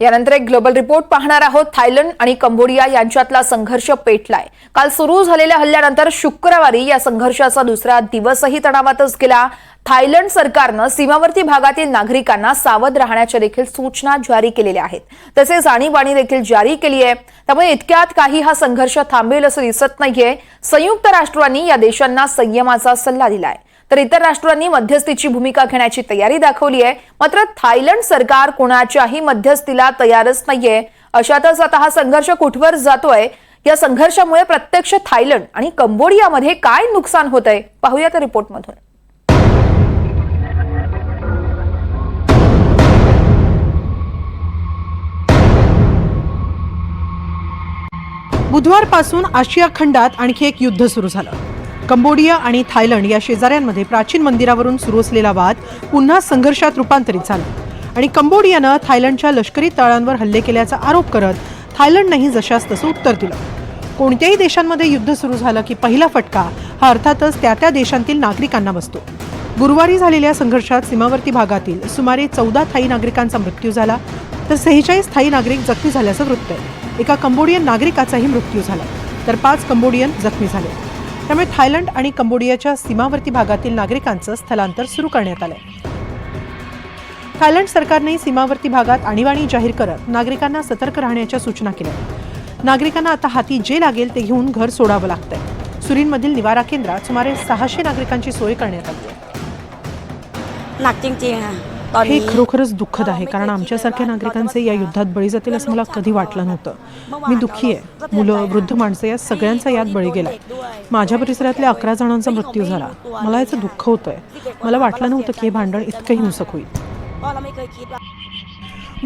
यानंतर एक global report पाहणार आहोत. थायलंड आणि कंबोडिया यांच्यातला संघर्ष पेटलाय. काल सुरू झालेल्या हल्ल्यानंतर शुक्रवारी या संघर्षाचा दुसरा दिवसही तणावातच गेला. थायलंड सरकारनं सीमावर्ती भागातील नागरिकांना सावध राहण्याच्या देखील सूचना जारी केलेल्या आहेत. तसेच आणीबाणी देखील जारी केली आहे त्यामुळे इतक्यात काही हा संघर्ष थांबेल असं दिसत नाहीये. संयुक्त राष्ट्रांनी या देशांना संयमाचा सल्ला दिलाय. तर इतर राष्ट्रांनी मध्यस्थीची भूमिका घेण्याची तयारी दाखवली आहे. मात्र थायलंड सरकार कोणाच्याही मध्यस्थीला तयारच नाहीये. अशातच आता हा संघर्ष कुठवर जातोय? या संघर्षामुळे प्रत्यक्ष थायलंड आणि कंबोडियामध्ये काय नुकसान होत आहे पाहूया त्या रिपोर्टमधून. बुधवारपासून आशिया खंडात आणखी एक युद्ध सुरू झालं. कंबोडिया आणि थायलंड या शेजाऱ्यांमध्ये प्राचीन मंदिरावरून सुरू असलेला वाद पुन्हा संघर्षात रूपांतरित झाला. आणि कंबोडियानं थायलंडच्या लष्करी तळांवर हल्ले केल्याचा आरोप करत थायलंडनंही जशास तसं उत्तर दिलं. कोणत्याही देशांमध्ये युद्ध सुरू झालं की पहिला फटका हा अर्थातच त्या त्या देशांतील नागरिकांना बसतो. गुरुवारी झालेल्या संघर्षात सीमावर्ती भागातील सुमारे चौदा थाई नागरिकांचा मृत्यू झाला तर सेहेचाळीस थाई नागरिक जखमी झाल्याचं वृत्त आहे. एका कंबोडियन नागरिकाचाही मृत्यू झाला तर पाच कंबोडियन जखमी झाले. त्यामुळे थायलंड आणि कंबोडियाच्या सीमावर्ती भागातील नागरिकांचं स्थलांतर सुरू करण्यात आलंय. थायलंड सरकारने सीमावर्ती भागात आणीबाणी जाहीर करत नागरिकांना सतर्क राहण्याच्या सूचना केल्या. नागरिकांना आता हाती जे लागेल ते घेऊन घर सोडावं लागतंय. सुरीनमधील निवारा केंद्रात सुमारे सहाशे नागरिकांची सोय करण्यात आली आहे. हे खरोखरच दुःखद आहे कारण आमच्यासारख्या नागरिकांचे या युद्धात बळी जातील असं मला कधी वाटलं नव्हतं. मी दुःखी आहे. मुलं वृद्ध माणसं या सगळ्यांचा यात बळी गेला. माझ्या परिसरातल्या अकरा जणांचा मृत्यू झाला. मला याचं दुःख होतंय. मला वाटलं नव्हतं की हे भांडण इतकं हिंसक होईल.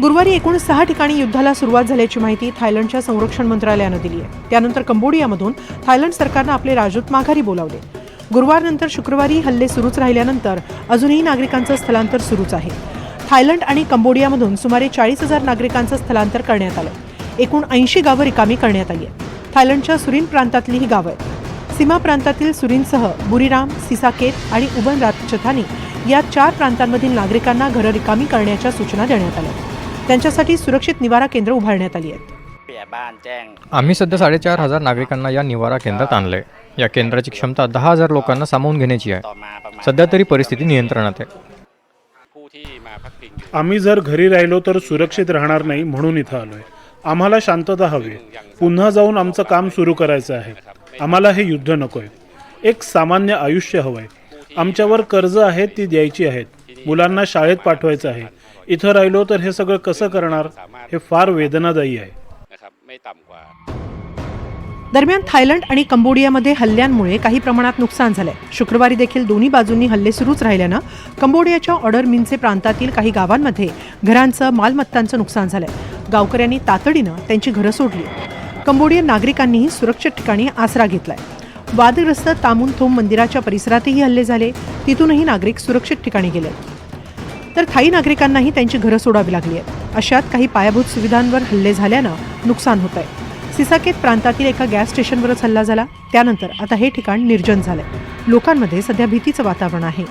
गुरुवारी एकूण सहा ठिकाणी युद्धाला सुरुवात झाल्याची माहिती थायलंडच्या संरक्षण मंत्रालयानं दिली आहे. त्यानंतर कंबोडियामधून थायलंड सरकारनं आपले राजूत माघारी बोलावले. गुरुवारनंतर शुक्रवारी हल्ले सुरूच राहिल्यानंतर अजूनही नागरिकांचं स्थलांतर सुरूच आहे. थायलंड आणि कंबोडियामधून सुमारे चाळीस हजार नागरिकांचं स्थलांतर करण्यात आलं एकूण ऐंशी गावं रिकामी करण्यात आली आहेत. थायलंडच्या सुरीन प्रांतातली ही गावं आहेत. सीमा प्रांतातील सुरीनसह बुरीराम सिसाकेत आणि उबन रातचथानी या चार प्रांतांमधील नागरिकांना घरं रिकामी करण्याच्या सूचना देण्यात आल्या त्यांच्यासाठी सुरक्षित निवारा केंद्र उभारण्यात आली आहेत. आम्ही सध्या साडेचार हजार नागरिकांना या निवारा केंद्रात आणले या केंद्राची क्षमता दहा हजार लोकांना सामावून घेण्याची आहे सध्या तरी परिस्थिती नियंत्रणात आहे आम्ही जर घरी राहिलो तर सुरक्षित राहणार नाही म्हणून इथं आलोय आम्हाला शांतता हवी पुन्हा जाऊन आमचं काम सुरू करायचं आहे आम्हाला हे युद्ध नकोय एक सामान्य आयुष्य हवंय आमच्यावर कर्ज आहेत ती द्यायची आहेत मुलांना शाळेत पाठवायचं आहे इथं राहिलो तर हे सगळं कसं करणार हे फार वेदनादायी आहे ไม่ต่ำกว่า दरम्यान थायलंड आणि कंबोडियामध्ये हल्ल्यांमुळे काही प्रमाणात नुकसान झालंय शुक्रवारी देखील दोन्ही बाजूंनी हल्ले सुरूच राहिल्यानं कंबोडियाच्या ऑर्डर मिनचे प्रांतातील काही गावांमध्ये घरांचं मालमत्तांचं नुकसान झालंय गावकऱ्यांनी तातडीनं त्यांची घरं सोडली कंबोडियन नागरिकांनीही सुरक्षित ठिकाणी आसरा घेतलाय वादग्रस्त तामुन थोम मंदिराच्या परिसरातही हल्ले झाले तिथूनही नागरिक सुरक्षित ठिकाणी गेले तर थाई नागरिकांनाही त्यांची घरं सोडावी लागली आहेत. अशात काही पायाभूत सुविधांवर हल्ले झाल्यानं नुकसान होत आहे सिसाकेत प्रांतातील एका गॅस स्टेशनवरच हल्ला झाला. त्यानंतर आता हे ठिकाण निर्जन झालंय. लोकांमध्ये सध्या भीतीचं वातावरण आहे.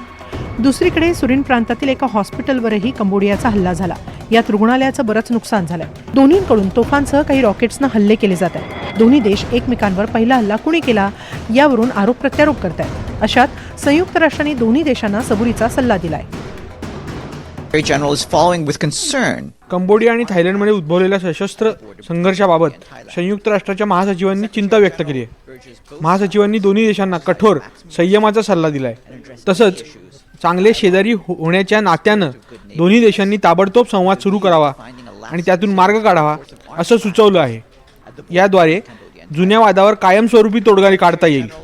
दुसरीकडे सुरीन प्रांतातील एका हॉस्पिटलवरही कंबोडियाचा हल्ला झाला. यात रुग्णालयाचं बरंच नुकसान झालंय. दोन्हीकडून तोफांसह काही रॉकेट्सनं हल्ले केले जात आहेत. दोन्ही देश एकमेकांवर पहिला हल्ला कुणी केला यावरून आरोप प्रत्यारोप करत आहेत अशात संयुक्त राष्ट्रांनी दोन्ही देशांना सबुरीचा सल्ला दिलाय. Secretary General is following with concern. Cambodia आणि थायलंडमध्ये उद्भवलेल्या सशस्त्र संघर्षाबाबत संयुक्त राष्ट्राच्या महासचिवांनी चिंता व्यक्त केली आहे. महासचिवांनी दोन्ही देशांना कठोर संयमाचा सल्ला दिलाय. तसंच चांगले शेजारी हो- होण्याच्या नात्यानं दोन्ही देशांनी ताबडतोब संवाद सुरू करावा आणि त्यातून मार्ग काढावा असं सुचवलं आहे. याद्वारे जुन्या वादावर कायमस्वरूपी तोडगा काढता येईल.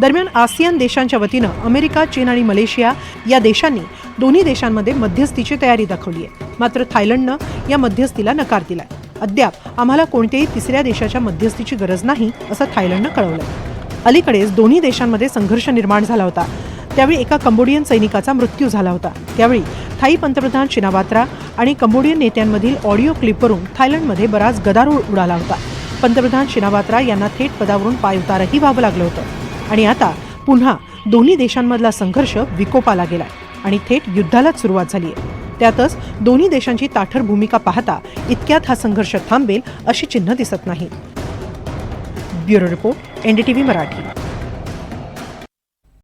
दरम्यान आसियान देशांच्या वतीनं अमेरिका चीन आणि मलेशिया या देशांनी दोन्ही देशांमध्ये मध्यस्थीची तयारी दाखवली आहे. मात्र थायलंडनं या मध्यस्थीला नकार दिलाय. अद्याप आम्हाला कोणत्याही तिसऱ्या देशाच्या मध्यस्थीची गरज नाही असं थायलंडनं कळवलं अलीकडेच दोन्ही देशांमध्ये संघर्ष निर्माण झाला होता. त्यावेळी एका कंबोडियन सैनिकाचा मृत्यू झाला होता. त्यावेळी थाई पंतप्रधान चिनाबात्रा आणि कंबोडियन नेत्यांमधील ऑडिओ क्लिपवरून थायलंडमध्ये बराच गदारोळ उडाला होता. पंतप्रधान चिनाबात्रा यांना थेट पदावरून पायउतारही व्हावं लागलं होतं. आणि आता पुन्हा दोन्ही देशांमधला संघर्ष विकोपाला गेलाय आणि थेट युद्धालाच सुरुवात झाली आहे त्यातच दोन्ही देशांची ताठर भूमिका पाहता इतक्यात हा संघर्ष थांबेल अशी चिन्ह दिसत नाही. Bureau report NDTV Marathi.